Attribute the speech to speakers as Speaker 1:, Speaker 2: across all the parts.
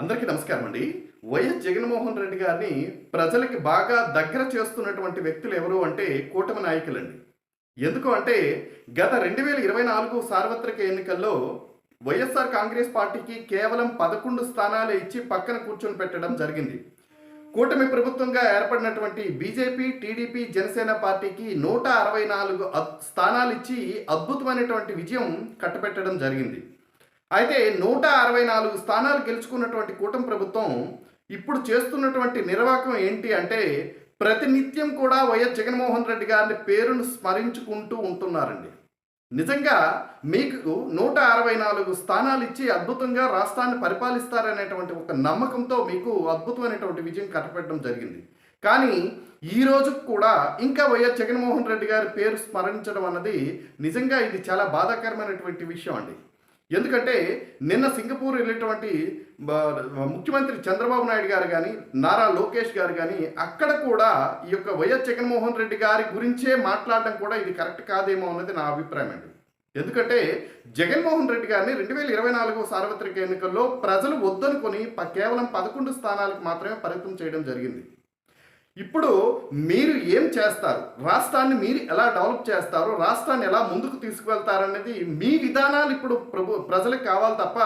Speaker 1: అందరికీ నమస్కారం అండి. వైఎస్ జగన్మోహన్ రెడ్డి గారిని ప్రజలకి బాగా దగ్గర చేస్తున్నటువంటి వ్యక్తులు ఎవరు అంటే కూటమి నాయకులండి. ఎందుకు అంటే గత రెండు వేల ఇరవై నాలుగు సార్వత్రిక ఎన్నికల్లో వైఎస్ఆర్ కాంగ్రెస్ పార్టీకి కేవలం పదకొండు స్థానాలు ఇచ్చి పక్కన కూర్చొని పెట్టడం జరిగింది. కూటమి ప్రభుత్వంగా ఏర్పడినటువంటి బీజేపీ టీడీపీ జనసేన పార్టీకి నూట అరవై నాలుగు స్థానాలు ఇచ్చి అద్భుతమైనటువంటి విజయం కట్టబెట్టడం జరిగింది. అయితే నూట అరవై నాలుగు స్థానాలు గెలుచుకున్నటువంటి కూటమి ప్రభుత్వం ఇప్పుడు చేస్తున్నటువంటి నిర్వాహకం ఏంటి అంటే ప్రతినిత్యం కూడా వైఎస్ జగన్మోహన్ రెడ్డి గారిని పేరును స్మరించుకుంటూ ఉంటున్నారండి. నిజంగా మీకు నూట అరవై నాలుగు స్థానాలు ఇచ్చి అద్భుతంగా రాష్ట్రాన్ని పరిపాలిస్తారనేటువంటి ఒక నమ్మకంతో మీకు అద్భుతమైనటువంటి విజయం కట్టపెట్టడం జరిగింది. కానీ ఈ రోజు కూడా ఇంకా వైఎస్ జగన్మోహన్ రెడ్డి గారి పేరు స్మరించడం అన్నది నిజంగా ఇది చాలా బాధాకరమైనటువంటి విషయం అండి. ఎందుకంటే నిన్న సింగపూర్ వెళ్ళేటువంటి ముఖ్యమంత్రి చంద్రబాబు నాయుడు గారు కానీ నారా లోకేష్ గారు కానీ అక్కడ కూడా ఈ యొక్క వైఎస్ జగన్మోహన్ రెడ్డి గారి గురించే మాట్లాడడం కూడా ఇది కరెక్ట్ కాదేమో అన్నది నా అభిప్రాయం అండి. ఎందుకంటే జగన్మోహన్ రెడ్డి గారిని రెండు వేల ఇరవై నాలుగో సార్వత్రిక ఎన్నికల్లో ప్రజలు వద్దనుకొని కేవలం పదకొండు స్థానాలకు మాత్రమే పరిమితం చేయడం జరిగింది. ఇప్పుడు మీరు ఏం చేస్తారు? రాష్ట్రాన్ని మీరు ఎలా డెవలప్ చేస్తారు రాష్ట్రాన్ని ఎలా ముందుకు తీసుకువెళ్తారనేది మీ విధానాలు ఇప్పుడు ప్రభు ప్రజలకు కావాలి తప్ప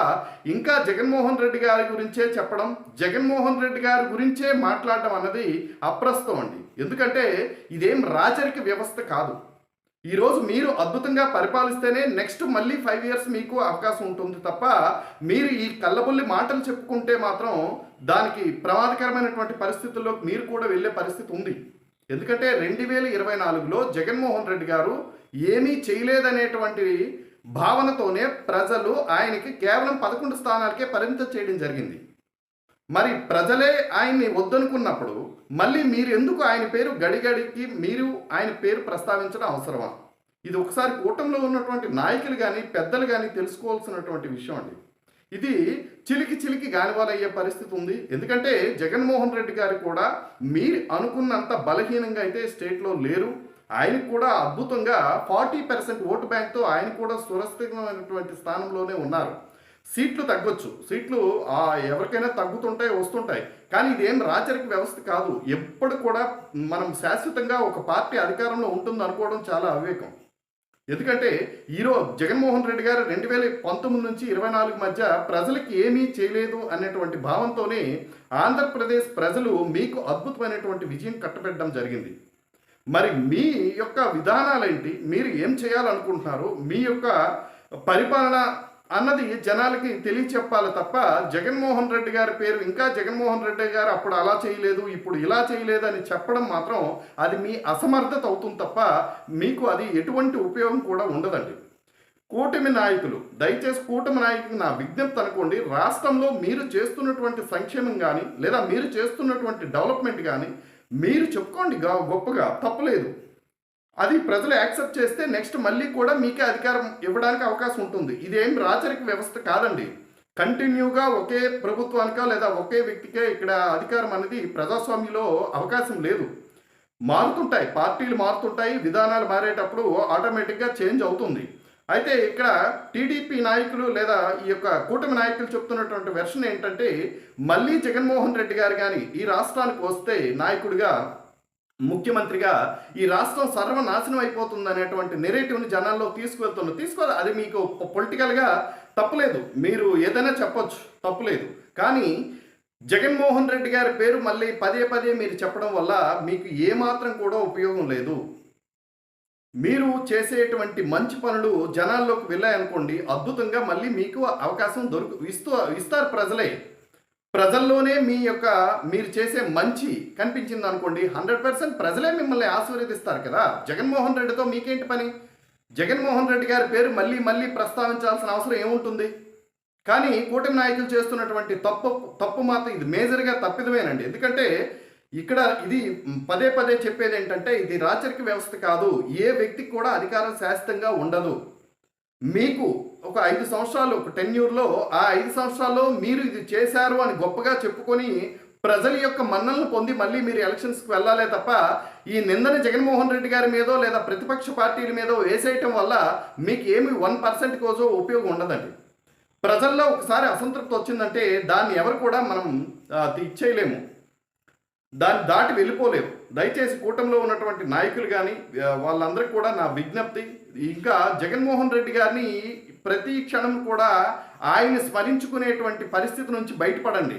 Speaker 1: ఇంకా జగన్మోహన్ రెడ్డి గారి గురించే చెప్పడం జగన్మోహన్ రెడ్డి గారి గురించే మాట్లాడడం అన్నది అప్రస్తుతం అండి. ఎందుకంటే ఇదేం రాచరిక వ్యవస్థ కాదు. ఈరోజు మీరు అద్భుతంగా పరిపాలిస్తేనే నెక్స్ట్ మళ్ళీ ఫైవ్ ఇయర్స్ మీకు అవకాశం ఉంటుంది తప్ప మీరు ఈ కళ్ళబుల్లి మాటలు చెప్పుకుంటే మాత్రం దానికి ప్రమాదకరమైనటువంటి పరిస్థితుల్లో మీరు కూడా వెళ్ళే పరిస్థితి ఉంది. ఎందుకంటే రెండు వేల ఇరవై నాలుగులో జగన్మోహన్ రెడ్డి గారు ఏమీ చేయలేదనేటువంటి భావనతోనే ప్రజలు ఆయనకి కేవలం పదకొండు స్థానాలకే పరిమితం చేయడం జరిగింది. మరి ప్రజలే ఆయన్ని వద్దనుకున్నప్పుడు మళ్ళీ మీరు ఎందుకు ఆయన పేరు గడిగడికి మీరు ఆయన పేరు ప్రస్తావించడం అవసరమా? ఇది ఒకసారి కూటమిలో ఉన్నటువంటి నాయకులు కానీ పెద్దలు కానీ తెలుసుకోవాల్సినటువంటి విషయం అండి. ఇది చిలికి చిలికి గాలివాలయ్యే పరిస్థితి ఉంది. ఎందుకంటే జగన్మోహన్ రెడ్డి గారు కూడా మీరు అనుకున్నంత బలహీనంగా అయితే స్టేట్లో లేరు. ఆయన కూడా అద్భుతంగా ఫార్టీ పర్సెంట్ ఓటు బ్యాంక్తో ఆయన కూడా సురక్షితమైనటువంటి స్థానంలోనే ఉన్నారు. సీట్లు తగ్గొచ్చు. సీట్లు ఎవరికైనా తగ్గుతుంటాయి వస్తుంటాయి. కానీ ఇదేం రాచరిక వ్యవస్థ కాదు. ఎప్పుడు కూడా మనం శాశ్వతంగా ఒక పార్టీ అధికారంలో ఉంటుంది అనుకోవడం చాలా అవివేకం. ఎందుకంటే ఈరోజు జగన్మోహన్ రెడ్డి గారు రెండు వేల పంతొమ్మిది నుంచి ఇరవై నాలుగు మధ్య ప్రజలకి ఏమీ చేయలేదు అనేటువంటి భావంతోనే ఆంధ్రప్రదేశ్ ప్రజలు మీకు అద్భుతమైనటువంటి విజయం కట్టబెట్టడం జరిగింది. మరి మీ యొక్క విధానాలేంటి? మీరు ఏం చేయాలనుకుంటున్నారు? మీ యొక్క పరిపాలన అన్నది జనాలకి తెలియచెప్పాలి తప్ప జగన్మోహన్ రెడ్డి గారి పేరు ఇంకా జగన్మోహన్ రెడ్డి గారు అప్పుడు అలా చేయలేదు ఇప్పుడు ఇలా చేయలేదు అని చెప్పడం మాత్రం అది మీ అసమర్థత అవుతుంది తప్ప మీకు అది ఎటువంటి ఉపయోగం కూడా ఉండదండి. కూటమి నాయకులు దయచేసి కూటమి నాయకులు నా విజ్ఞప్తి అనుకోండి రాష్ట్రంలో మీరు చేస్తున్నటువంటి సంక్షేమం కానీ లేదా మీరు చేస్తున్నటువంటి డెవలప్మెంట్ కానీ మీరు చెప్పుకోండి గొప్పగా తప్పలేదు. అది ప్రజలు యాక్సెప్ట్ చేస్తే నెక్స్ట్ మళ్ళీ కూడా మీకే అధికారం ఇవ్వడానికి అవకాశం ఉంటుంది. ఇదేం రాచరిక వ్యవస్థ కాదండి. కంటిన్యూగా ఒకే ప్రభుత్వానికా లేదా ఒకే వ్యక్తికే ఇక్కడ అధికారం అనేది ప్రజాస్వామ్యంలో అవకాశం లేదు. మారుతుంటాయి పార్టీలు మారుతుంటాయి విధానాలు మారేటప్పుడు ఆటోమేటిక్గా చేంజ్ అవుతుంది. అయితే ఇక్కడ టీడీపీ నాయకులు లేదా ఈ యొక్క కూటమి నాయకులు చెప్తున్నటువంటి వెర్షన్ ఏంటంటే మళ్ళీ జగన్మోహన్ రెడ్డి గారు కానీ ఈ రాష్ట్రానికి వస్తే నాయకుడిగా ముఖ్యమంత్రిగా ఈ రాష్ట్రం సర్వనాశనం అయిపోతుంది అనేటువంటి నెరేటివ్ని జనాల్లో తీసుకువెళ్తున్నారు తీసుకోవాలి అది మీకు పొలిటికల్గా తప్పులేదు. మీరు ఏదైనా చెప్పొచ్చు. తప్పులేదు. కానీ జగన్మోహన్ రెడ్డి గారి పేరు మళ్ళీ పదే పదే మీరు చెప్పడం వల్ల మీకు ఏమాత్రం కూడా ఉపయోగం లేదు. మీరు చేసేటువంటి మంచి పనులు జనాల్లోకి వెళ్ళాయనుకోండి అద్భుతంగా మళ్ళీ మీకు అవకాశం దొరుకు ఇస్తూ ఇస్తారు ప్రజలే. ప్రజల్లోనే మీ యొక్క మీరు చేసే మంచి కనిపించింది అనుకోండి హండ్రెడ్ పర్సెంట్ ప్రజలే మిమ్మల్ని ఆశీర్వదిస్తారు కదా. జగన్మోహన్ రెడ్డితో మీకేంటి పని? జగన్మోహన్ రెడ్డి గారి పేరు మళ్ళీ మళ్ళీ ప్రస్తావించాల్సిన అవసరం ఏముంటుంది? కానీ కూటమి నాయకులు చేస్తున్నటువంటి తప్పు తప్పు మాత్రం ఇది మేజర్గా తప్పిదమేనండి. ఎందుకంటే ఇక్కడ ఇది పదే పదే చెప్పేది ఏంటంటే ఇది రాచరిక వ్యవస్థ కాదు. ఏ వ్యక్తికి కూడా అధికారం శాశ్వతంగా ఉండదు. మీకు ఒక ఐదు సంవత్సరాలు ఒక టెన్యూర్లో ఆ ఐదు సంవత్సరాల్లో మీరు ఇది చేశారు అని గొప్పగా చెప్పుకొని ప్రజల యొక్క మన్నలను పొంది మళ్ళీ మీరు ఎలక్షన్స్కి వెళ్ళాలే తప్ప ఈ నిందని జగన్మోహన్ రెడ్డి గారి మీదో లేదా ప్రతిపక్ష పార్టీల మీదో వేసేయటం వల్ల మీకు ఏమి వన్ పర్సెంట్ కోసో ఉపయోగం ఉండదండి. ప్రజల్లో ఒకసారి అసంతృప్తి వచ్చిందంటే దాన్ని ఎవరు కూడా మనం ఇచ్చేయలేము దాన్ని దాటి వెళ్ళిపోలేము. దయచేసి కూటమిలో ఉన్నటువంటి నాయకులు కానీ వాళ్ళందరికీ కూడా నా విజ్ఞప్తి ఇంకా జగన్మోహన్ రెడ్డి గారిని ప్రతి క్షణం కూడా ఆయన్ని స్మరించుకునేటువంటి పరిస్థితి నుంచి బయటపడండి.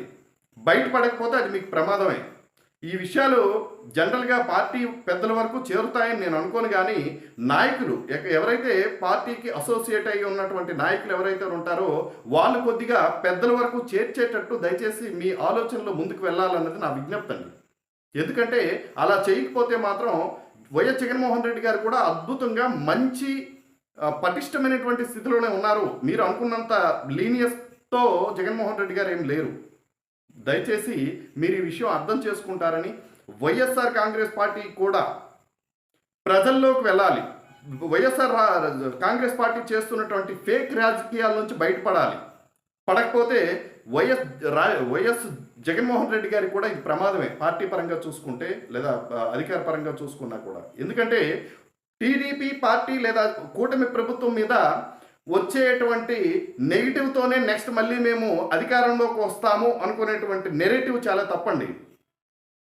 Speaker 1: బయటపడకపోతే అది మీకు ప్రమాదమే. ఈ విషయాలు జనరల్గా పార్టీ పెద్దల వరకు చేరుతాయని నేను అనుకోను కానీ నాయకులు ఎవరైతే పార్టీకి అసోసియేట్ అయి ఉన్నటువంటి నాయకులు ఎవరైతే ఉంటారో వాళ్ళు కొద్దిగా పెద్దల వరకు చేర్చేటట్టు దయచేసి మీ ఆలోచనలో ముందుకు వెళ్ళాలన్నది నా విజ్ఞప్తి అండి. ఎందుకంటే అలా చేయకపోతే మాత్రం వైఎస్ జగన్మోహన్ రెడ్డి గారు కూడా అద్భుతంగా మంచి పటిష్టమైనటువంటి స్థితిలోనే ఉన్నారు. మీరు అనుకున్నంత లీనియస్తో జగన్మోహన్ రెడ్డి గారు ఏం లేరు. దయచేసి మీరు ఈ విషయం అర్థం చేసుకుంటారని వైఎస్ఆర్ కాంగ్రెస్ పార్టీ కూడా ప్రజల్లోకి వెళ్ళాలి. వైఎస్ఆర్ రా- కాంగ్రెస్ పార్టీ చేస్తున్నటువంటి ఫేక్ రాజకీయాల నుంచి బయటపడాలి. పడకపోతే వైఎస్ రా వైఎస్ జగన్మోహన్ రెడ్డి గారికి కూడా ఇది ప్రమాదమే. పార్టీ పరంగా చూసుకుంటే లేదా అధికార పరంగా చూసుకున్నా కూడా. ఎందుకంటే టీడీపీ పార్టీ లేదా కూటమి ప్రభుత్వం మీద వచ్చేటువంటి నెగిటివ్తోనే నెక్స్ట్ మళ్ళీ మేము అధికారంలోకి వస్తాము అనుకునేటువంటి నెరేటివ్ చాలా తప్పండి.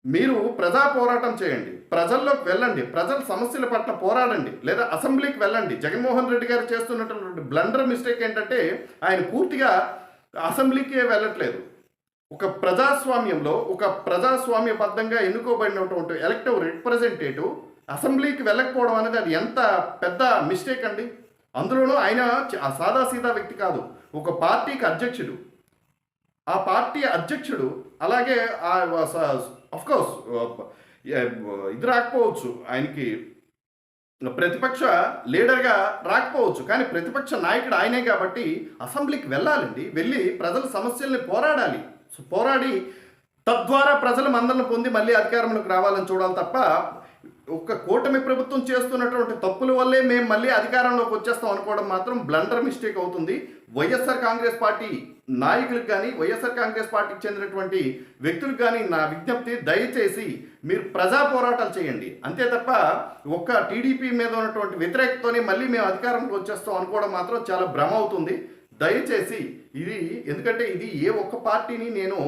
Speaker 1: మీరు ప్రజా పోరాటం చేయండి. ప్రజల్లోకి వెళ్ళండి. ప్రజల సమస్యల పట్ల పోరాడండి. లేదా అసెంబ్లీకి వెళ్ళండి. జగన్మోహన్ రెడ్డి గారు చేస్తున్నటువంటి బ్లండర్ మిస్టేక్ ఏంటంటే ఆయన పూర్తిగా అసెంబ్లీకే వెళ్ళట్లేదు. ఒక ప్రజాస్వామ్యంలో ఒక ప్రజాస్వామ్య బద్ధంగా ఎన్నుకోబడినటువంటి ఎలక్టివ్ రిప్రజెంటేటివ్ అసెంబ్లీకి వెళ్ళకపోవడం అనేది అది ఎంత పెద్ద మిస్టేక్ అండి. అందులోనూ ఆయన సాదాసీదా వ్యక్తి కాదు ఒక పార్టీకి అధ్యక్షుడు. ఆ పార్టీ అధ్యక్షుడు అలాగే ఆఫ్కోర్స్ ఇది రాకపోవచ్చు ఆయనకి ప్రతిపక్ష లీడర్గా రాకపోవచ్చు. కానీ ప్రతిపక్ష నాయకుడు ఆయనే కాబట్టి అసెంబ్లీకి వెళ్ళాలండి. వెళ్ళి ప్రజల సమస్యల్ని పోరాడాలి. సో పోరాడి తద్వారా ప్రజల మందలను పొంది మళ్ళీ అధికారంలోకి రావాలని చూడాలి తప్ప ఒక కూటమి ప్రభుత్వం చేస్తున్నటువంటి తప్పుల వల్లే మేము మళ్ళీ అధికారంలోకి వచ్చేస్తాం అనుకోవడం మాత్రం బ్లండర్ మిస్టేక్ అవుతుంది. వైఎస్ఆర్ కాంగ్రెస్ పార్టీ నాయకులకు కానీ వైఎస్ఆర్ కాంగ్రెస్ పార్టీకి చెందినటువంటి వ్యక్తులకు కానీ నా విజ్ఞప్తి దయచేసి మీరు ప్రజా పోరాటాలు చేయండి. అంతే తప్ప ఒక్క టీడీపీ మీద ఉన్నటువంటి వ్యతిరేకతతోనే మళ్ళీ మేము అధికారంలోకి వచ్చేస్తాం అనుకోవడం మాత్రం చాలా భ్రమ అవుతుంది. దయచేసి ఇది ఎందుకంటే ఇది ఏ ఒక్క పార్టీని నేను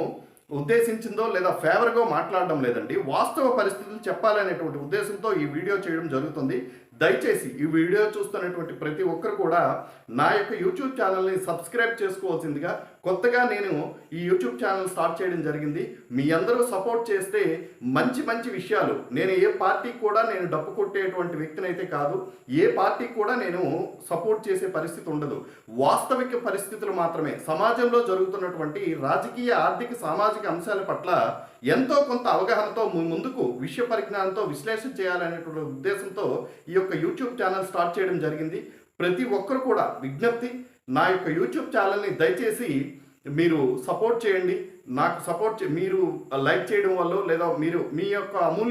Speaker 1: ఉద్దేశించిందో లేదా ఫేవర్గా మాట్లాడడం లేదండి వాస్తవ పరిస్థితులు చెప్పాలనేటువంటి ఉద్దేశంతో ఈ వీడియో చేయడం జరుగుతుంది. దయచేసి ఈ వీడియో చూస్తున్నటువంటి ప్రతి ఒక్కరు కూడా నా యొక్క యూట్యూబ్ ఛానల్ని సబ్స్క్రైబ్ చేసుకోవాల్సిందిగా కొత్తగా నేను ఈ యూట్యూబ్ ఛానల్ స్టార్ట్ చేయడం జరిగింది. మీ అందరూ సపోర్ట్ చేస్తే మంచి మంచి విషయాలు. నేను ఏ పార్టీకి కూడా నేను డప్పు కొట్టేటువంటి వ్యక్తిని అయితే కాదు. ఏ పార్టీకి కూడా నేను సపోర్ట్ చేసే పరిస్థితి ఉండదు. వాస్తవిక పరిస్థితులు మాత్రమే. సమాజంలో జరుగుతున్నటువంటి రాజకీయ ఆర్థిక సామాజిక అంశాల పట్ల ఎంతో కొంత అవగాహనతో ముందుకు విషయ పరిజ్ఞానంతో విశ్లేషణ చేయాలనేటువంటి ఉద్దేశంతో ఈ యొక్క యూట్యూబ్ ఛానల్ స్టార్ట్ చేయడం జరిగింది. ప్రతి ఒక్కరు కూడా విజ్ఞప్తి నా యొక్క యూట్యూబ్ ఛానల్ని దయచేసి మీరు సపోర్ట్ చేయండి. నాకు సపోర్ట్ మీరు లైక్ చేయడం వల్ల లేదా మీరు మీ యొక్క అమూల్య